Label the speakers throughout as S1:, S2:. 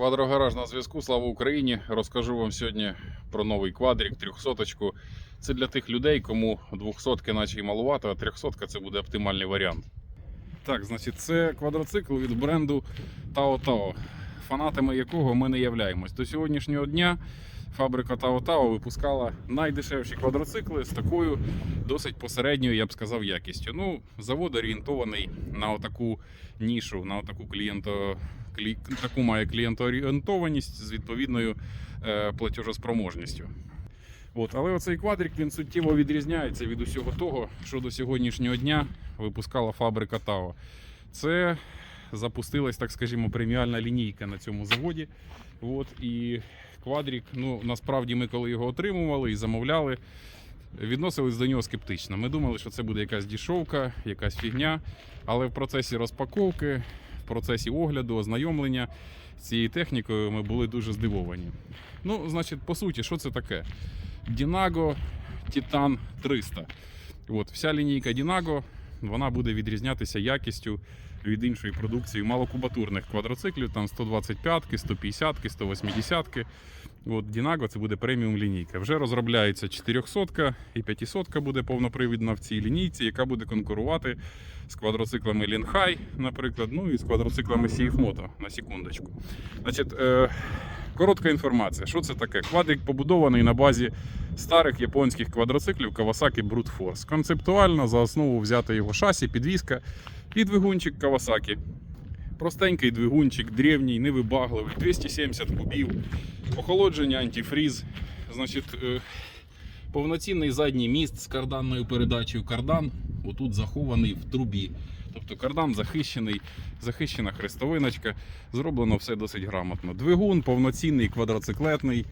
S1: Квадрогараж на зв'язку. Слава Україні! Розкажу вам сьогодні про новий квадрик, 300 Це для тих людей, кому 200 наче і малувато, а 300 це буде оптимальний варіант. Так, значить, це квадроцикл від бренду Tao Tao, фанатами якого ми не являємось. До сьогоднішнього дня фабрика Tao випускала найдешевші квадроцикли з такою досить посередньою, я б сказав, якістю. Ну, завод орієнтований на отаку нішу, на отаку клієнто, клі, таку має клієнтоорієнтованість з відповідною е, платежоспроможністю. От, але оцей квадрик він суттєво відрізняється від усього того, що до сьогоднішнього дня випускала фабрика Тао. Це запустилась, так скажімо, преміальна лінійка на цьому заводі. От, і квадрик, ну насправді ми коли його отримували і замовляли, відносились до нього скептично. Ми думали, що це буде якась дішовка, якась фігня. Але в процесі розпаковки, в процесі огляду, ознайомлення з цією технікою ми були дуже здивовані. Ну, значить, по суті, що це таке? Dinago Titan 300. От, вся лінійка Dinago вона буде відрізнятися якістю від іншої продукції малокубатурних квадроциклів, там 125, 150, 180. От Дінаго це буде преміум лінійка. Вже розробляється 400 і 500 буде повнопривідна в цій лінійці, яка буде конкурувати з квадроциклами Лінхай, наприклад, ну і з квадроциклами CF на секундочку. Значить, е, коротка інформація. Що це таке? Квадрик побудований на базі старих японських квадроциклів Kawasaki Brute Force. Концептуально за основу взяти його шасі, підвізка і двигунчик Kawasaki. Простенький двигунчик, древній, невибагливий, 270 кубів, охолодження, антифріз. Значить, е, повноцінний задній міст з карданною передачею. Кардан отут захований в трубі. Тобто кардан захищений, захищена хрестовиночка. Зроблено все досить грамотно. Двигун повноцінний, квадроциклетний.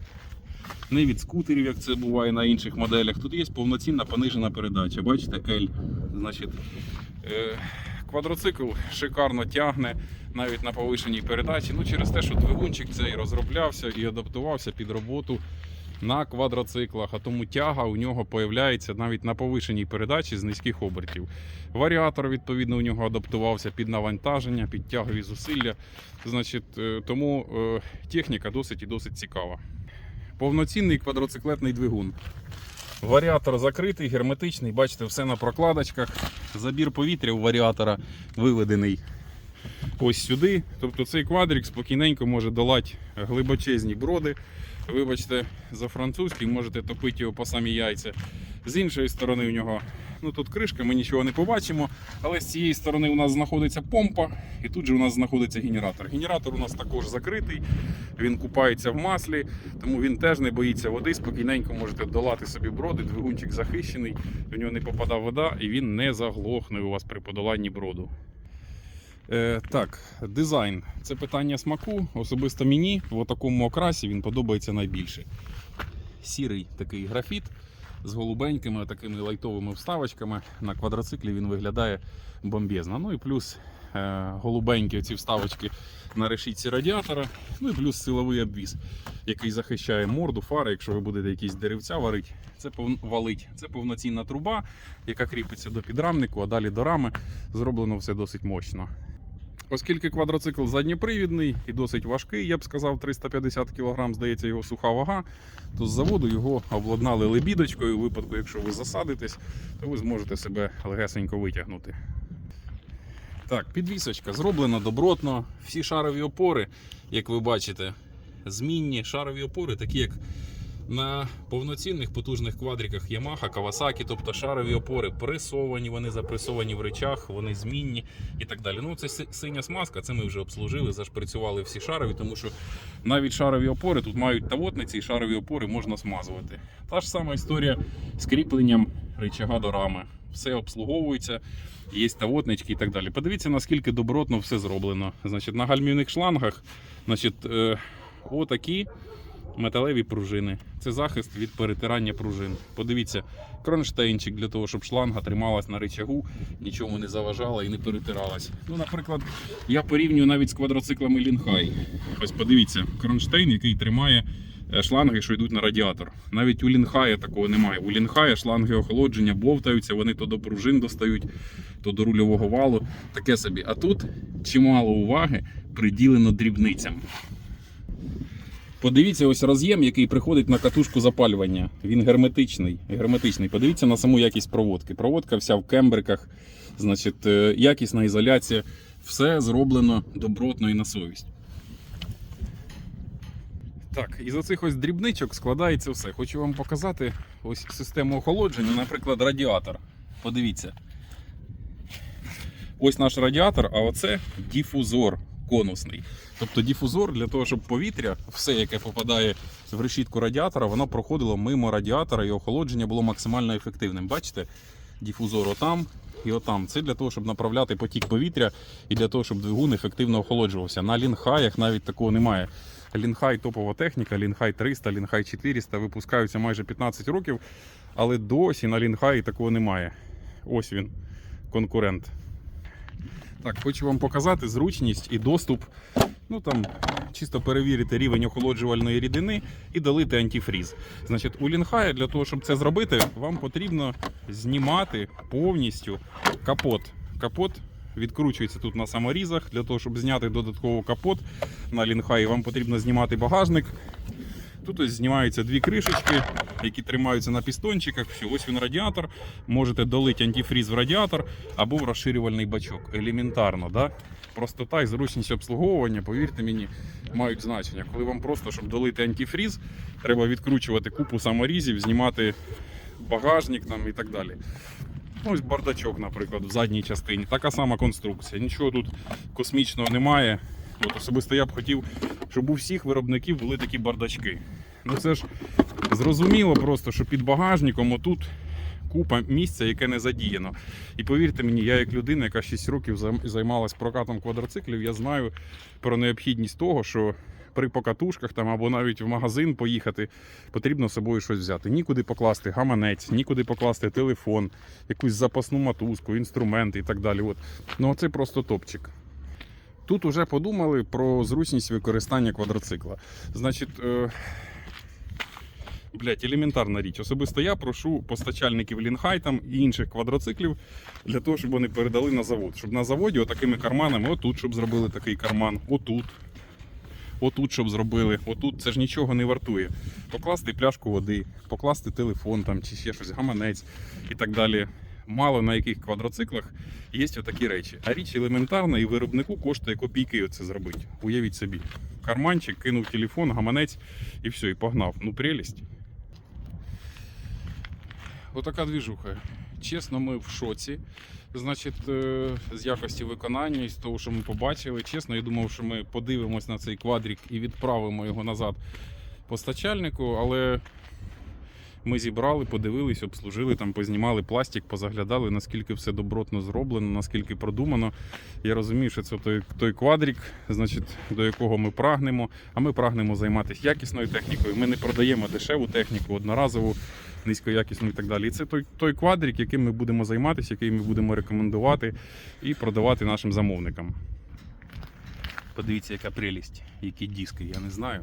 S1: Не від скутерів, як це буває на інших моделях. Тут є повноцінна понижена передача. Бачите, L. Значить, е, квадроцикл шикарно тягне навіть на повишеній передачі. Ну, через те, що двигунчик цей розроблявся і адаптувався під роботу на квадроциклах, а тому тяга у нього появляється навіть на повишеній передачі з низьких обертів. Варіатор, відповідно, у нього адаптувався під навантаження, під тягові зусилля. Значить, е, тому е, техніка досить і досить цікава. Повноцінний квадроциклетний двигун. Варіатор закритий, герметичний, бачите, все на прокладочках. Забір повітря у варіатора виведений ось сюди. Тобто цей квадрик спокійненько може долати глибочезні броди. Вибачте, за французький можете топити його по самі яйця. З іншої сторони у нього ну тут кришка, ми нічого не побачимо. Але з цієї сторони у нас знаходиться помпа, і тут же у нас знаходиться генератор. Генератор у нас також закритий, він купається в маслі, тому він теж не боїться води. Спокійненько можете долати собі броди, двигунчик захищений, в нього не попадає вода і він не заглохне у вас при подоланні броду. Е, так, дизайн. Це питання смаку. Особисто мені в такому окрасі він подобається найбільше. Сірий такий графіт з голубенькими такими лайтовими вставочками. На квадроциклі він виглядає бомбезно. Ну і плюс е, голубенькі ці вставочки на решітці радіатора. Ну і плюс силовий обвіз, який захищає морду, фари, якщо ви будете якісь деревця варити. Це пов... валить. Це повноцінна труба, яка кріпиться до підрамнику, а далі до рами. Зроблено все досить мощно. Оскільки квадроцикл задньопривідний і досить важкий, я б сказав, 350 кг, здається, його суха вага, то з заводу його обладнали лебідочкою. У випадку, якщо ви засадитесь, то ви зможете себе легесенько витягнути. Так, підвісочка зроблена добротно. Всі шарові опори, як ви бачите, змінні шарові опори, такі як на повноцінних потужних квадриках Yamaha, Kawasaki, тобто шарові опори пресовані, вони запресовані в речах, вони змінні і так далі. Ну, це синя смазка, це ми вже обслужили, зашприцювали всі шарові, тому що навіть шарові опори тут мають тавотниці, і шарові опори можна смазувати. Та ж сама історія з кріпленням рычага до рами. Все обслуговується, є тавотнички і так далі. Подивіться, наскільки добротно все зроблено. Значить, на гальмівних шлангах значить, е, отакі металеві пружини. Це захист від перетирання пружин. Подивіться, кронштейнчик для того, щоб шланга трималась на рычагу, нічому не заважала і не перетиралась. Ну, наприклад, я порівнюю навіть з квадроциклами Лінхай. Ось подивіться, кронштейн, який тримає е, шланги, що йдуть на радіатор. Навіть у Лінхая такого немає. У Лінхая шланги охолодження бовтаються, вони то до пружин достають, то до рульового валу. Таке собі. А тут чимало уваги приділено дрібницям. Подивіться, ось роз'єм, який приходить на катушку запалювання. Він герметичний. герметичний. Подивіться на саму якість проводки. Проводка вся в кембриках, значить, е, якісна ізоляція. Все зроблено добротно і на совість. Так, із оцих ось дрібничок складається все. Хочу вам показати ось систему охолодження, наприклад, радіатор. Подивіться. Ось наш радіатор, а оце дифузор конусний. Тобто дифузор для того, щоб повітря, все, яке попадає в решітку радіатора, воно проходило мимо радіатора і охолодження було максимально ефективним. Бачите? Дифузор отам і отам. Це для того, щоб направляти потік повітря і для того, щоб двигун ефективно охолоджувався. На лінхаях навіть такого немає. Лінхай топова техніка, Лінхай 300, Лінхай 400 випускаються майже 15 років, але досі на Лінхаї такого немає. Ось він, конкурент. Так, хочу вам показати зручність і доступ. Ну там чисто перевірити рівень охолоджувальної рідини і долити антифріз. Значить, у Лінхая для того, щоб це зробити, вам потрібно знімати повністю капот. Капот відкручується тут на саморізах. Для того, щоб зняти додатково капот на Лінхаї, вам потрібно знімати багажник. Тут ось знімаються дві кришечки, які тримаються на пістончиках. Все, ось він радіатор. Можете долити антифріз в радіатор або в розширювальний бачок. Елементарно, да? Простота і зручність обслуговування, повірте мені, мають значення. Коли вам просто, щоб долити антифріз, треба відкручувати купу саморізів, знімати багажник там і так далі. Ось бардачок, наприклад, в задній частині. Така сама конструкція. Нічого тут космічного немає. От особисто я б хотів, щоб у всіх виробників були такі бардачки. Ну це ж зрозуміло просто, що під багажником отут купа місця, яке не задіяно. І повірте мені, я як людина, яка 6 років займ- займалась прокатом квадроциклів, я знаю про необхідність того, що при покатушках там або навіть в магазин поїхати, потрібно з собою щось взяти. Нікуди покласти гаманець, нікуди покласти телефон, якусь запасну матузку, інструменти і так далі. От. Ну це просто топчик. Тут вже подумали про зручність використання квадроцикла. Значить, е... блядь, елементарна річ. Особисто я прошу постачальників Лінхай там і інших квадроциклів для того, щоб вони передали на завод. Щоб на заводі отакими карманами, отут, щоб зробили такий карман, отут. Отут, щоб зробили, отут це ж нічого не вартує. Покласти пляшку води, покласти телефон там чи ще щось, гаманець і так далі. Мало на яких квадроциклах є отакі речі. А річ елементарна і виробнику коштує копійки це зробити. Уявіть собі. Карманчик, кинув телефон, гаманець і все, і погнав. Ну прелість. Отака двіжуха. Чесно, ми в шоці. Значить, е, з якості виконання і з того, що ми побачили. Чесно, я думав, що ми подивимось на цей квадрик і відправимо його назад постачальнику, але ми зібрали, подивились, обслужили, там, познімали пластик, позаглядали, наскільки все добротно зроблено, наскільки продумано. Я розумію, що це той, той квадрик, значить, до якого ми прагнемо. А ми прагнемо займатися якісною технікою. Ми не продаємо дешеву техніку, одноразову, низькоякісну і так далі. І це той, той квадрик, яким ми будемо займатися, який ми будемо рекомендувати і продавати нашим замовникам. Подивіться, яка прелість, які диски, я не знаю.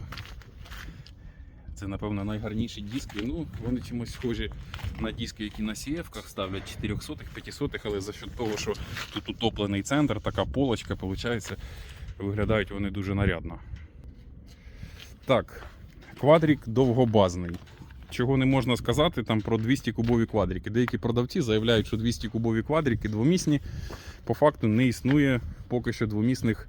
S1: Це, напевно, найгарніші диски. Ну, вони чимось схожі на диски, які на CF-ках ставлять 400-х, 500-х, але за счет того, що тут утоплений центр, така полочка, виходить, виглядають вони дуже нарядно. Так, квадрик довгобазний. Чого не можна сказати там про 200 кубові квадрики. Деякі продавці заявляють, що 200 кубові квадрики двомісні. По факту не існує поки що двомісних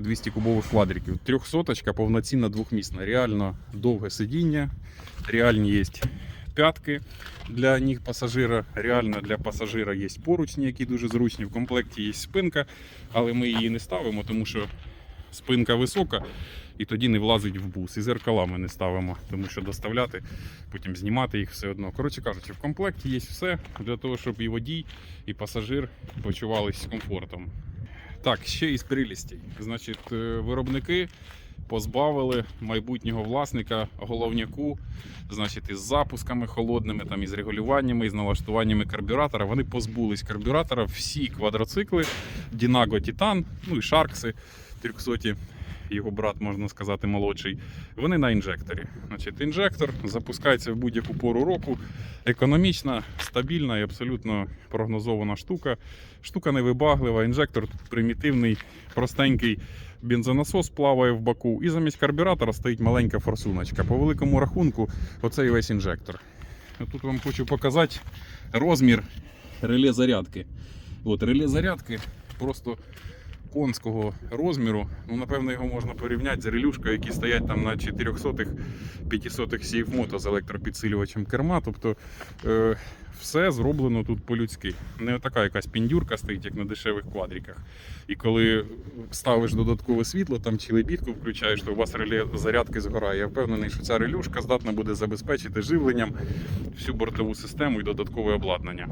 S1: 200 кубових квадриків. Трьохсоточка повноцінна двохмісна. Реально довге сидіння, реальні є п'ятки для ніг пасажира. Реально для пасажира є поручні, які дуже зручні. В комплекті є спинка, але ми її не ставимо, тому що спинка висока і тоді не влазить в бус. І зеркала ми не ставимо, тому що доставляти, потім знімати їх все одно. Коротше кажучи, в комплекті є все для того, щоб і водій, і пасажир почувалися з комфортом. Так, ще із прелістей. Значить, е, виробники позбавили майбутнього власника головняку, значить, із запусками холодними, там, із регулюваннями, із налаштуваннями карбюратора. Вони позбулись карбюратора всі квадроцикли, Дінаго Титан, ну і Шаркси 300 його брат, можна сказати, молодший. Вони на інжекторі. Значить, інжектор запускається в будь-яку пору року. Економічна, стабільна і абсолютно прогнозована штука. Штука невибаглива. Інжектор тут примітивний, простенький. бензонасос плаває в баку, і замість карбюратора стоїть маленька форсуночка. По великому рахунку, оцей весь інжектор. Тут вам хочу показати розмір реле зарядки. От реле зарядки просто конського розміру. Ну, напевно, його можна порівняти з релюшкою, які стоять там на 400-х, 500-х CFMOTO з електропідсилювачем керма. Тобто е, все зроблено тут по-людськи. Не така якась піндюрка стоїть, як на дешевих квадриках. І коли ставиш додаткове світло там чи лебідку включаєш, то у вас реле зарядки згорає. Я впевнений, що ця релюшка здатна буде забезпечити живленням всю бортову систему і додаткове обладнання.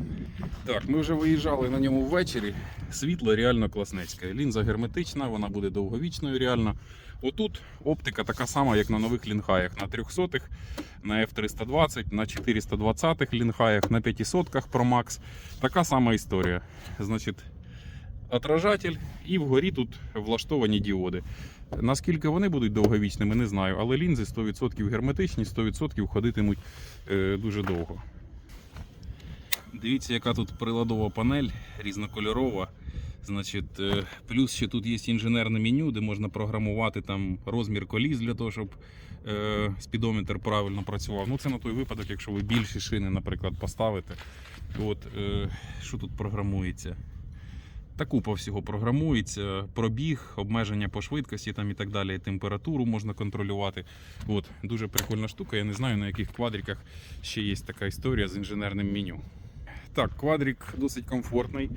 S1: Так, ми вже виїжджали на ньому ввечері. Світло реально класнецьке. Лінза герметична, вона буде довговічною реально. Отут оптика така сама, як на нових лінхаях на 300-х, на F320, на 420-х лінхаях, на 500-ках Pro Max. Така сама історія. Значить, отражатель і вгорі тут влаштовані діоди. Наскільки вони будуть довговічними, не знаю, але лінзи 100% герметичні, 100% ходитимуть е, дуже довго. Дивіться, яка тут приладова панель різнокольорова. Значить, е, плюс ще тут є інженерне меню, де можна програмувати там розмір коліс для того, щоб е, спідометр правильно працював. Ну, це на той випадок, якщо ви більші шини, наприклад, поставите. От, е, що тут програмується? Та купа всього програмується, пробіг, обмеження по швидкості там і так далі, температуру можна контролювати. От, дуже прикольна штука. Я не знаю, на яких квадриках ще є така історія з інженерним меню. Так, квадрик досить комфортний,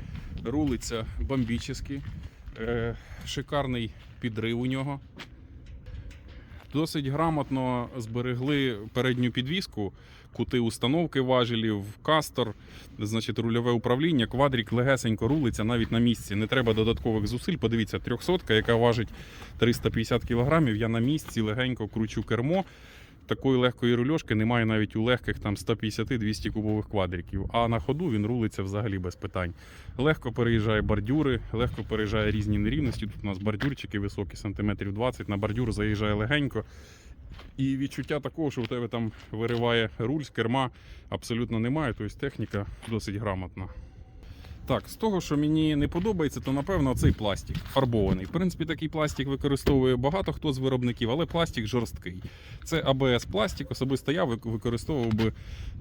S1: рулиться бомбічний, е, шикарний підрив у нього. Досить грамотно зберегли передню підвіску, кути установки важелів, кастор, значить рульове управління. Квадрик легесенько рулиться навіть на місці. Не треба додаткових зусиль. Подивіться, 300, яка важить 350 кг. Я на місці легенько кручу кермо. Такої легкої рульошки немає навіть у легких там 150-200 кубових квадриків. А на ходу він рулиться взагалі без питань. Легко переїжджає бордюри, легко переїжджає різні нерівності. Тут у нас бордюрчики високі, сантиметрів 20. На бордюр заїжджає легенько. І відчуття такого, що у тебе там вириває руль з керма, абсолютно немає. Тобто техніка досить грамотна. Так, з того, що мені не подобається, то напевно цей пластик фарбований. В принципі, такий пластик використовує багато хто з виробників, але пластик жорсткий. Це АБС пластик. Особисто я використовував би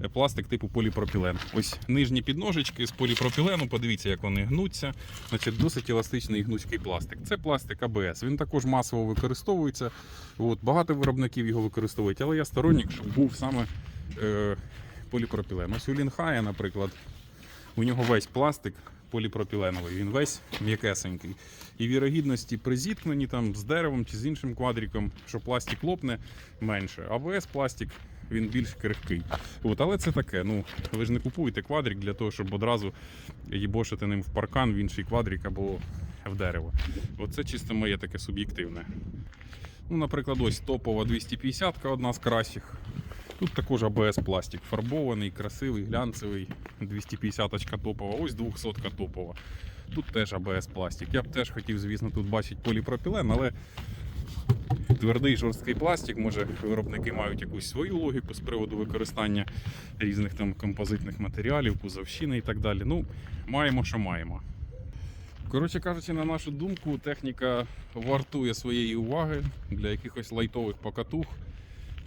S1: е, пластик типу поліпропілен. Ось нижні підножечки з поліпропілену. Подивіться, як вони гнуться. Значить, досить еластичний і гнучкий пластик. Це пластик АБС. Він також масово використовується. От, багато виробників його використовують, але я сторонник, щоб був саме е, поліпропілен. Ось у Лінхая, наприклад. У нього весь пластик поліпропіленовий, він весь м'якесенький. І вірогідності при зіткненні там з деревом чи з іншим квадриком, що пластик лопне менше. А ВС пластик він більш крихкий. От, але це таке. Ну, ви ж не купуєте квадрик для того, щоб одразу їбошити ним в паркан, в інший квадрик або в дерево. Оце чисто моє таке суб'єктивне. Ну, наприклад, ось топова 250-ка одна з кращих. Тут також АБС пластик фарбований, красивий, глянцевий. 250-ка топова, ось 200-ка топова. Тут теж АБС пластик. Я б теж хотів, звісно, тут бачити поліпропілен, але твердий жорсткий пластик, може виробники мають якусь свою логіку з приводу використання різних там композитних матеріалів, кузовщини і так далі. Ну, маємо, що маємо. Коротше кажучи, на нашу думку, техніка вартує своєї уваги для якихось лайтових покатух.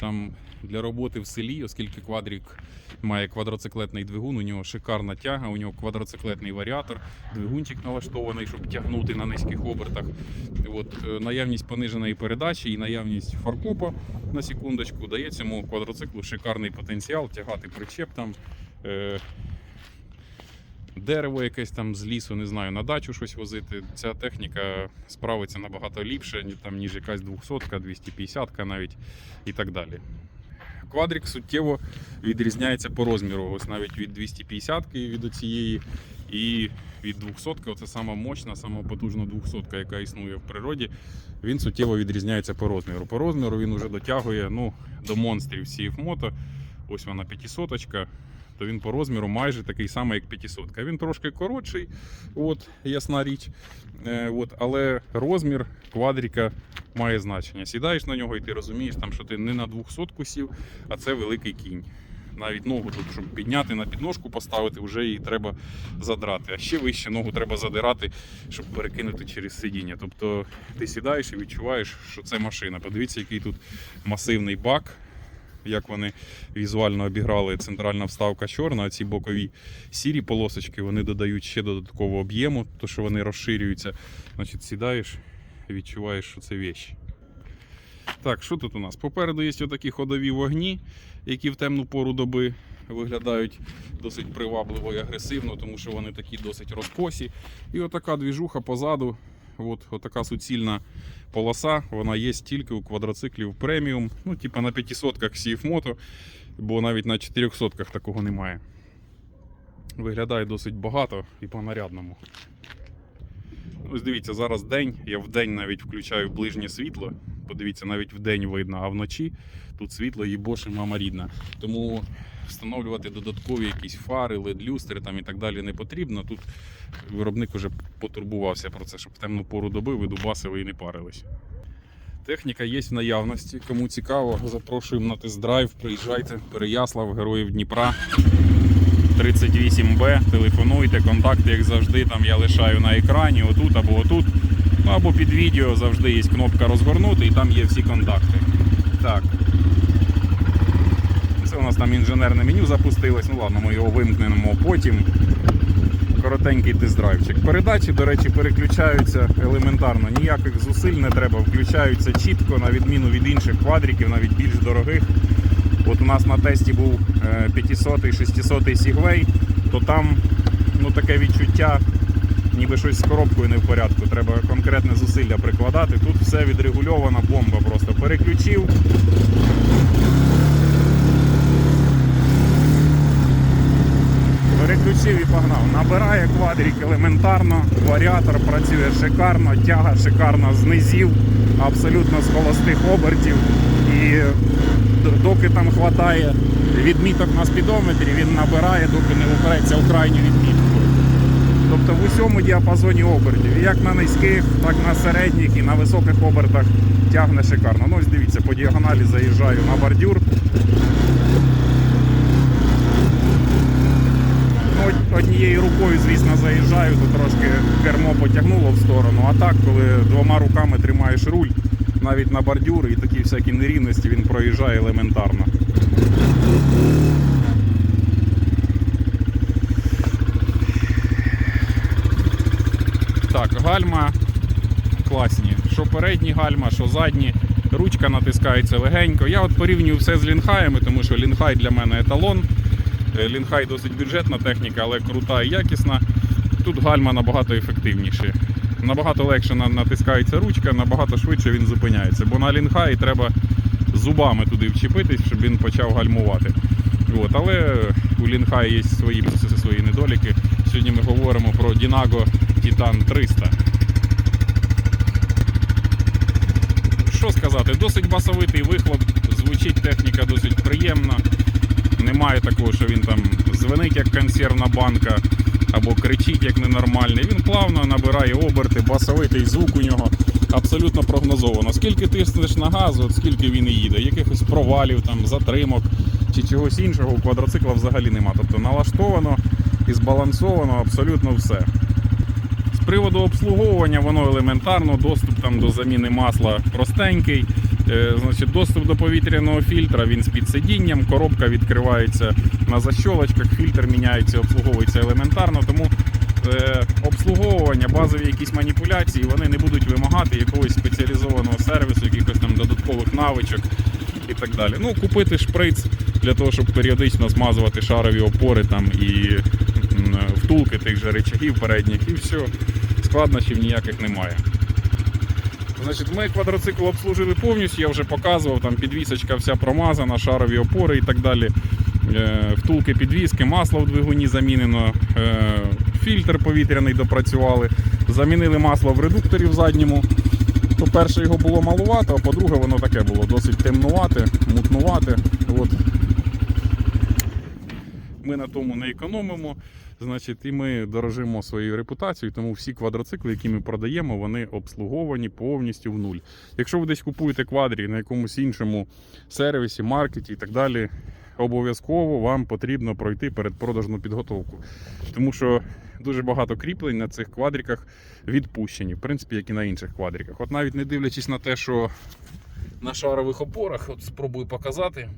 S1: Там для роботи в селі, оскільки квадрік має квадроциклетний двигун, у нього шикарна тяга, у нього квадроциклетний варіатор, двигунчик налаштований, щоб тягнути на низьких обертах. От, е, наявність пониженої передачі і наявність фаркопа на секундочку дає цьому квадроциклу шикарний потенціал тягати причеп там. Е- Дерево якесь там з лісу, не знаю, на дачу щось возити. Ця техніка справиться набагато ліпше, там, ніж якась 200, 250 навіть і так далі. Квадрик суттєво відрізняється по розміру. Ось навіть від 250 від оцієї і від 200 оце сама мощна, сама потужна 200 яка існує в природі. Він суттєво відрізняється по розміру. По розміру він вже дотягує ну, до монстрів CF Moto. Ось вона 500 то він по розміру майже такий самий, як 500. Він трошки коротший, от, ясна річ. Е, от, але розмір квадрика має значення. Сідаєш на нього і ти розумієш, там, що ти не на 200 сів, а це великий кінь. навіть ногу тут, щоб підняти на підножку поставити, вже її треба задрати. А ще вище ногу треба задирати, щоб перекинути через сидіння. Тобто ти сідаєш і відчуваєш, що це машина. Подивіться, який тут масивний бак. Як вони візуально обіграли центральна вставка чорна, а ці бокові сірі полосочки вони додають ще додаткового об'єму, то що вони розширюються. Значить, сідаєш, відчуваєш, що це вещь. Так, що тут у нас? Попереду є отакі ходові вогні, які в темну пору доби виглядають досить привабливо і агресивно, тому що вони такі досить розкосі. І отака двіжуха позаду, от, така суцільна полоса, вона є тільки у квадроциклів преміум, ну, типу на 500-ках CF Moto, бо навіть на 400-ках такого немає. Виглядає досить багато і по-нарядному. Ось дивіться, зараз день. Я в день навіть включаю ближнє світло. Подивіться, навіть в день видно, а вночі тут світло і боше мама рідна. Тому встановлювати додаткові якісь фари, лед-люстри там і так далі не потрібно. Тут виробник вже потурбувався про це, щоб в темну пору доби ви дубасили і не парились. Техніка є в наявності. Кому цікаво, запрошуємо на тест-драйв. Приїжджайте, Переяслав, Героїв Дніпра. 38Б, телефонуйте, контакти, як завжди, там я лишаю на екрані, отут або отут. Ну, або під відео завжди є кнопка розгорнути і там є всі контакти. Так. Це у нас там інженерне меню запустилось. Ну ладно, ми його вимкнемо потім. Коротенький тест-драйвчик. Передачі, до речі, переключаються елементарно, ніяких зусиль не треба, включаються чітко, на відміну від інших квадриків, навіть більш дорогих. От у нас на тесті був е, 500 600 Segway, то там ну, таке відчуття, ніби щось з коробкою не в порядку. Треба конкретне зусилля прикладати. Тут все відрегульовано, бомба просто переключив. Переключив і погнав. Набирає квадрик елементарно, варіатор працює шикарно, тяга шикарна з низів, абсолютно з холостих обертів. І доки там хватає відміток на спідометрі, він набирає, доки не впреться в крайню відмітку. Тобто в усьому діапазоні обертів. Як на низьких, так на середніх і на високих обертах тягне шикарно. Ну ось дивіться, по діагоналі заїжджаю на бордюр. Ну, однією рукою, звісно, заїжджаю, то трошки кермо потягнуло в сторону. А так, коли двома руками тримаєш руль, навіть на бордюр і такі всякі нерівності він проїжджає елементарно. Так, гальма класні. Що передні гальма, що задні. Ручка натискається легенько. Я от порівнюю все з лінхаями, тому що лінхай для мене еталон. Е, Лінхай досить бюджетна техніка, але крута і якісна. Тут гальма набагато ефективніші. Набагато легше натискається ручка, набагато швидше він зупиняється. Бо на лінхаї треба зубами туди вчепитись, щоб він почав гальмувати. От, але у лінхаї є свої свої недоліки. Сьогодні ми говоримо про Dinago Titan 300. Що сказати, досить басовитий вихлоп, звучить техніка досить приємно. Немає такого, що він там звенить як консервна банка або кричить як ненормальний. Він плавно набирає оберти, басовитий звук у нього абсолютно прогнозовано. Скільки тиснеш на газ, от скільки він і їде, якихось провалів, там, затримок чи чогось іншого у квадроцикла взагалі нема. Тобто налаштовано і збалансовано абсолютно все. З приводу обслуговування воно елементарно, доступ там до заміни масла простенький. Е, Значить, доступ до повітряного фільтра він з підсидінням, коробка відкривається на защолочках, фільтр міняється, обслуговується елементарно. Тому е, обслуговування, базові якісь маніпуляції, вони не будуть вимагати якогось спеціалізованого сервісу, якихось там додаткових навичок і так далі. Ну, купити шприц для того, щоб періодично змазувати шарові опори там і втулки тих же речагів передніх, і все. Складнощів ніяких немає. Значить, ми квадроцикл обслужили повністю, я вже показував, там підвісочка вся промазана, шарові опори і так далі. Е, Втулки підвіски, масло в двигуні замінено, е, фільтр повітряний допрацювали, замінили масло в редукторі в задньому. По-перше, його було малувато, а по-друге, воно таке було досить темнувате, мутнувате. От. Ми на тому не економимо. Значить, і ми дорожимо своєю репутацією, тому всі квадроцикли, які ми продаємо, вони обслуговані повністю в нуль. Якщо ви десь купуєте квадрі на якомусь іншому сервісі, маркеті і так далі, обов'язково вам потрібно пройти передпродажну підготовку. Тому що дуже багато кріплень на цих квадриках відпущені, в принципі, як і на інших квадриках. От навіть не дивлячись на те, що на шарових опорах, от спробую показати,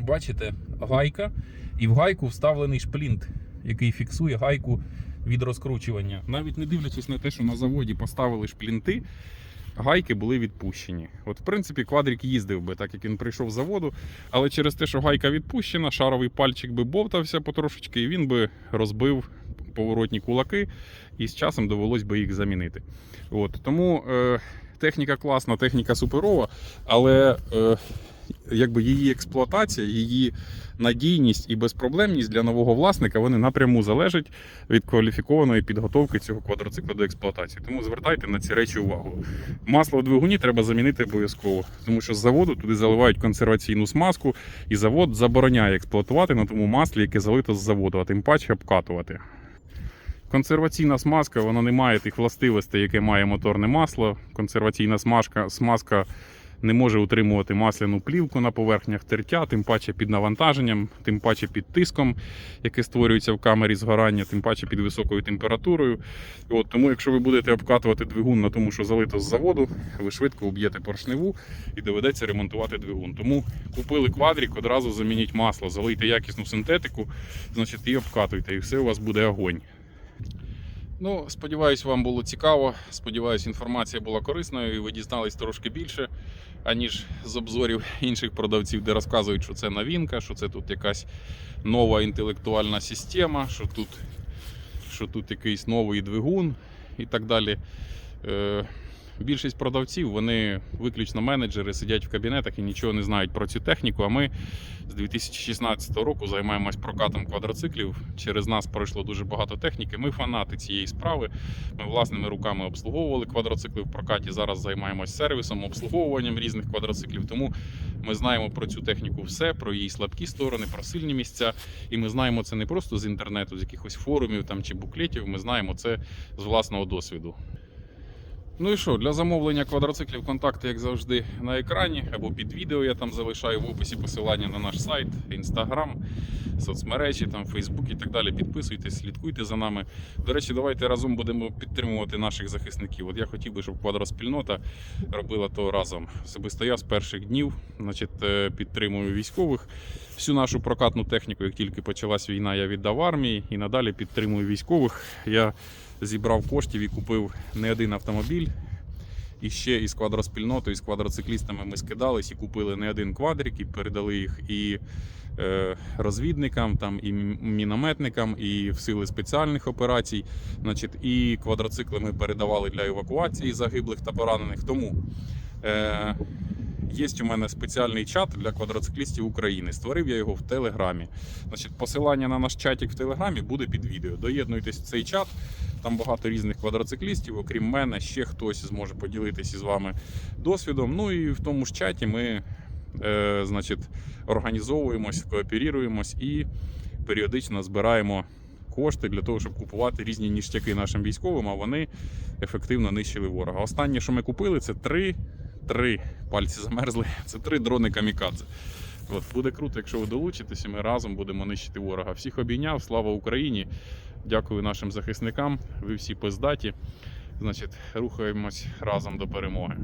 S1: бачите, гайка, і в гайку вставлений шплінт, який фіксує гайку від розкручування. Навіть не дивлячись на те, що на заводі поставили шплінти, гайки були відпущені. От, в принципі, квадрик їздив би, так як він прийшов з заводу, але через те, що гайка відпущена, шаровий пальчик би бовтався потрошечки, і він би розбив поворотні кулаки, і з часом довелось би їх замінити. От, тому е, техніка класна, техніка суперова, але е, якби її експлуатація, її надійність і безпроблемність для нового власника вони напряму залежать від кваліфікованої підготовки цього квадроцикла до експлуатації. Тому звертайте на ці речі увагу. Масло в двигуні треба замінити обов'язково, тому що з заводу туди заливають консерваційну смазку, і завод забороняє експлуатувати на тому маслі, яке залито з заводу, а тим паче обкатувати. Консерваційна смазка вона не має тих властивостей, яке має моторне масло. Консерваційна смазка, смазка не може утримувати масляну плівку на поверхнях тертя, тим паче під навантаженням, тим паче під тиском, яке створюється в камері згорання, тим паче під високою температурою. От, тому, якщо ви будете обкатувати двигун на тому, що залито з заводу, ви швидко уб'єте поршневу і доведеться ремонтувати двигун. Тому купили квадрік, одразу замініть масло, залийте якісну синтетику, значить і обкатуйте, і все у вас буде огонь. Ну, сподіваюсь, вам було цікаво. Сподіваюсь, інформація була корисною і ви дізнались трошки більше, аніж з обзорів інших продавців, де розказують, що це новинка, що це тут якась нова інтелектуальна система, що тут, що тут якийсь новий двигун і так далі. Більшість продавців, вони виключно менеджери, сидять в кабінетах і нічого не знають про цю техніку. А ми з 2016 року займаємось прокатом квадроциклів. Через нас пройшло дуже багато техніки. Ми фанати цієї справи. Ми власними руками обслуговували квадроцикли в прокаті. Зараз займаємось сервісом, обслуговуванням різних квадроциклів. Тому ми знаємо про цю техніку все, про її слабкі сторони, про сильні місця. І ми знаємо це не просто з інтернету, з якихось форумів там чи буклетів. Ми знаємо це з власного досвіду. Ну і що, для замовлення квадроциклів контакти, як завжди, на екрані або під відео я там залишаю в описі посилання на наш сайт, інстаграм, соцмережі, там Фейсбук і так далі. Підписуйтесь, слідкуйте за нами. До речі, давайте разом будемо підтримувати наших захисників. От я хотів би, щоб квадроспільнота робила то разом. Особисто я з перших днів значить, е, підтримую військових. Всю нашу прокатну техніку, як тільки почалась війна, я віддав армії і надалі підтримую військових. Я зібрав коштів і купив не один автомобіль. І ще із квадроспільнотою, з квадроциклістами ми скидались і купили не один квадрик, і передали їх і е, розвідникам, там, і мінометникам, і в сили спеціальних операцій. Значить, і квадроцикли ми передавали для евакуації загиблих та поранених. Тому е, є у мене спеціальний чат для квадроциклістів України. Створив я його в Телеграмі. Значить, посилання на наш чатик в Телеграмі буде під відео. Доєднуйтесь в цей чат. Там багато різних квадроциклістів, окрім мене, ще хтось зможе поділитися з вами досвідом. Ну і в тому ж чаті ми е, значить, організовуємось, кооперуємось і періодично збираємо кошти для того, щоб купувати різні ніштяки нашим військовим, а вони ефективно нищили ворога. Останнє, що ми купили, це три, три пальці замерзли. Це три дрони камікадзе. От, буде круто, якщо ви долучитеся, ми разом будемо нищити ворога. Всіх обійняв, слава Україні! Дякую нашим захисникам. Ви всі пиздаті. Значить, рухаємось разом до перемоги.